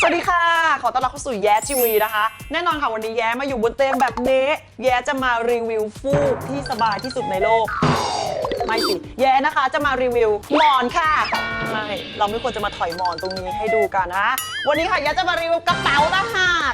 สวัสดีค่ะ ขอต้อนรับเข้าสู่แย้ทีวีนะคะ แน่นอนค่ะวันนี้แย้มาอยู่บนเตียงแบบนี้ แย้จะมารีวิวฟูกที่สบายที่สุดในโลก ไม่สิ แย้นะคะจะมารีวิวหมอนค่ะ ไม่ เราไม่ควรจะมาถอยหมอนตรงนี้ให้ดูกันนะ วันนี้ค่ะแย้จะมารีวิวกระเป๋าต่างหาก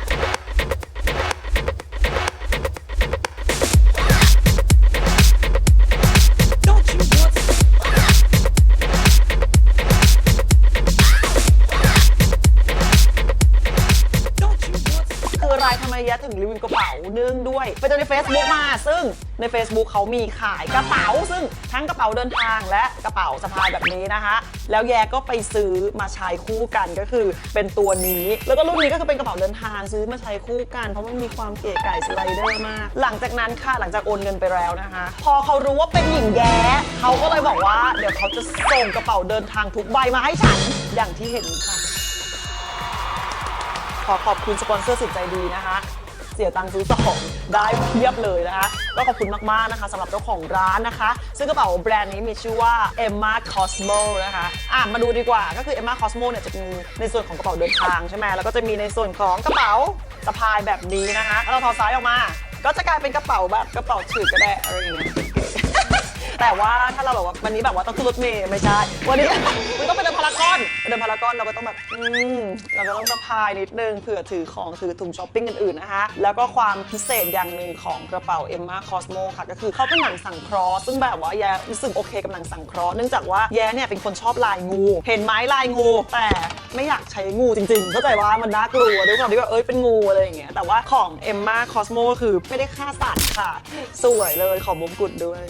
ไมแย้ถึงรีวิวกระเป๋าเนื่องด้วย ไปเจอใน Facebook มา ซึ่งใน Facebook เขามีขายกระเป๋า ซึ่งทั้งกระเป๋าเดินทางและกระเป๋าสะพายแบบนี้นะคะ แล้วแยก็ไปซื้อมาใช้คู่กันก็คือเป็นตัวนี้ แล้วก็รุ่นนี้ก็คือเป็นกระเป๋าเดินทางซื้อมาใช้คู่กันเพราะมันมีความเก๋ไก่สไลเดอร์มาก หลังจากนั้นค่ะหลังจากโอนเงินไปแล้วนะคะ พอเขารู้ว่าเป็นหญิงแย้เขาก็เลยบอกว่า เดี๋ยวเขาจะส่งกระเป๋าเดินทางทุกใบมาให้ฉันอย่างที่เห็นค่ะ ขอขอบคุณสปอนเซอร์สุดใจดีนะคะ เสียตังค์ซื้อของได้เพียบเลยนะคะก็ขอบคุณมากๆนะคะสำหรับเจ้าของร้านนะคะ ซึ่งกระเป๋าแบรนด์นี้มีชื่อว่า Emma Cosmo นะคะอะมาดูดีกว่าก็คือ Emma Cosmo เนี่ยจะมีในส่วนของกระเป๋าเดินทางใช่ไหมแล้วก็จะมีในส่วนของกระเป๋าสะพายแบบนี้นะคะแล้วเราถอดซ้ายออกมา ก็จะกลายเป็นกระเป๋าแบบกระเป๋าถือก็ได้อะไรอย่างเงี้ย แต่ว่าถ้าเราแบบว่าวันนี้แบบว่าต้องขึ้นรถเมย์ไม่ใช่ วันนี้ มันต้องไปเดินพารากอนเดินพารากอนเราก็ต้องแบบอืมเราก็ต้องสะพายนิดนึงเผื่อถือของถือถุงช้อปปิ้งอื่นๆนะคะ แล้วก็ความพิเศษอย่างหนึ่งของกระเป๋า Emma Cosmo ค่ะก็คือเขาเป็นหนังสังเคราะห์ซึ่งแบบว่าแย้รู้สึกโอเคกับหนังสังเคราะห์เนื่องจากว่าแย้เนี่ยเป็นคนชอบลายงู เห็นไหมลายงู แต่ไม่อยากใช้งูจริงๆเข้าใจว่ามันน่ากลัวด้วยความที่ว่าเอ้ยเป็นงูอะไรอย่างเงี้ยแต่ว่าของ Emma Cosmo ก็คือไม่ได้ฆ่าสัตว์ค่ะ สวยเลยขอมงกุฎด้วย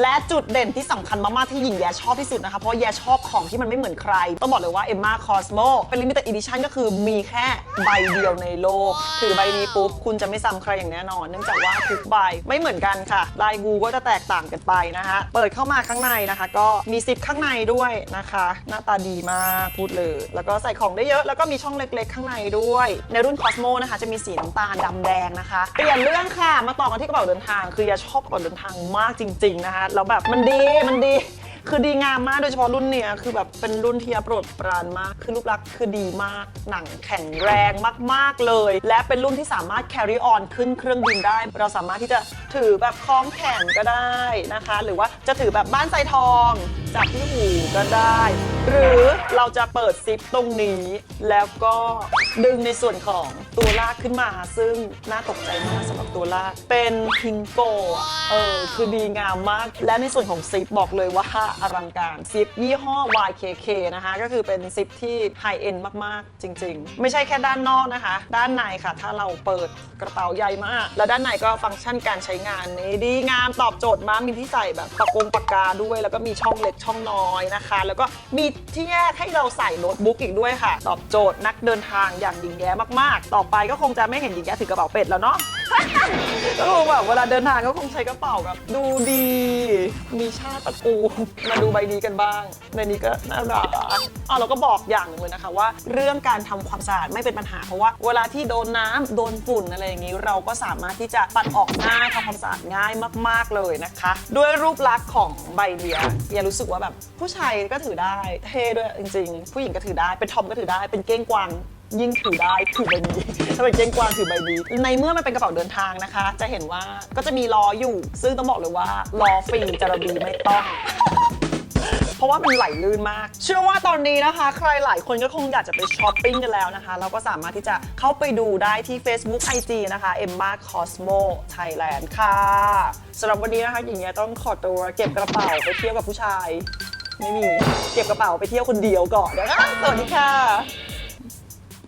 และจุดเด่นที่สำคัญมากๆที่หญิงแย้ชอบที่สุดนะคะ เพราะแย้ชอบของที่มันไม่เหมือนใคร ต้องบอกเลยว่า Emma Cosmo เป็น limited edition ก็คือมีแค่ใบเดียวในโลก ถือใบนี้ปุ๊บ คุณจะไม่ซ้ำใครอย่างแน่นอน เนื่องจากว่าทุกใบไม่เหมือนกันค่ะ ลายงูก็จะแตกต่างกันไปนะคะ เปิดเข้ามาข้างในนะคะ ก็มีซิปข้างในด้วยนะคะ หน้าตาดีมากพูดเลย แล้วก็ใส่ของได้เยอะ แล้วก็มีช่องเล็กๆ ข้างในด้วย ในรุ่น Cosmo นะคะจะมีสีน้ำตาลดำแดงนะคะ เปลี่ยนเรื่องค่ะ มาต่อกันที่กระเป๋าเดินทาง คือแย้ชอบกระเป๋าเดินทางมากจริง ๆนะคะแล้วแบบมันดีมันดี คือดีงามมากโดยเฉพาะรุ่นเนี้ยคือแบบเป็นรุ่นที่โปรดปรานมาก คือรูปลักษณ์คือดีมากหนังแข็งแรงมาก ๆ เลย และเป็นรุ่นที่สามารถ carry on ขึ้นเครื่องบินได้ เราสามารถที่จะถือแบบคล้องแขนก็ได้นะคะ หรือว่าจะถือแบบบ้านใส่ทอง จับที่หูก็ได้ หรือเราจะเปิดซิปตรงนี้ แล้วก็ดึงในส่วนของตัวลากขึ้นมา ซึ่งน่าตกใจมากสำหรับตัวลาก เป็นพิงโกเออคือดีงามมาก และในส่วนของซิปบอกเลยว่าอลังการซิปยี่ห้อ YKK นะคะ ก็คือเป็นซิปที่ไฮเอ็นมาก ๆ จริง ๆ ไม่ใช่แค่ด้านนอกนะคะ ด้านในค่ะ ถ้าเราเปิดกระเป๋าใหญ่มาก แล้วด้านในก็ฟังก์ชันการใช้งานนี้ดีงามตอบโจทย์มากมีที่ใส่แบบปากกงปากกาด้วย แล้วก็มีช่องเล็กช่องน้อยนะคะ แล้วก็มีที่แยกให้เราใส่โน้ตบุ๊กอีกด้วยค่ะ ตอบโจทย์นักเดินทางอย่างหญิงแย้มากๆ ต่อไปก็คงจะไม่เห็นหญิงแย้ถือกระเป๋าเป็ดแล้วเนาะ ก็คงแบบเวลาเดินทางก็คงใช้กระเป๋าแบบดูดี มีชาติตระกูลมาดูใบนี้กันบ้าง ในนี้ก็น่ารักอ๋อเราก็บอกอย่างหนึ่งเลยนะคะว่า เรื่องการทำความสะอาดไม่เป็นปัญหาเพราะว่า เวลาที่โดนน้ำโดนฝุ่นอะไรอย่างนี้ เราก็สามารถที่จะปัดออกง่ายทำความสะอาดง่ายมาก ๆเลยนะคะ ด้วยรูปลักษณ์ของใบเดียอย่ารู้สึกว่าแบบผู้ชายก็ถือได้เท่ด้วยจริง ๆ ผู้หญิงก็ถือได้เป็นทอมก็ถือได้เป็นเก้งกวาง ยิ่งถือได้ถือใบนี้ ถ้าเป็นเก้งกวางถือใบนี้ ในเมื่อมันเป็นกระเป๋าเดินทางนะคะ จะเห็นว่าก็จะมีล้ออยู่ ซึ่งต้องบอกเลยว่าล้อฟรีจระบีไม่ต้อง เพราะว่ามันไหลลื่นมาก เชื่อว่าตอนนี้นะคะ ใครหลายคนก็คงอยากจะไปช้อปปิ้งกันแล้วนะคะ เราก็สามารถที่จะเข้าไปดูได้ที่ Facebook IG นะคะ Emma Cosmo Thailand ค่ะสำหรับวันนี้นะคะหญิงเนี่ยต้องขอตัวเก็บกระเป๋าไปเที่ยวกับผู้ชายไม่มี เก็บกระเป๋าไปเที่ยวคนเดียวก่อนนะคะสวัสดีค่ะ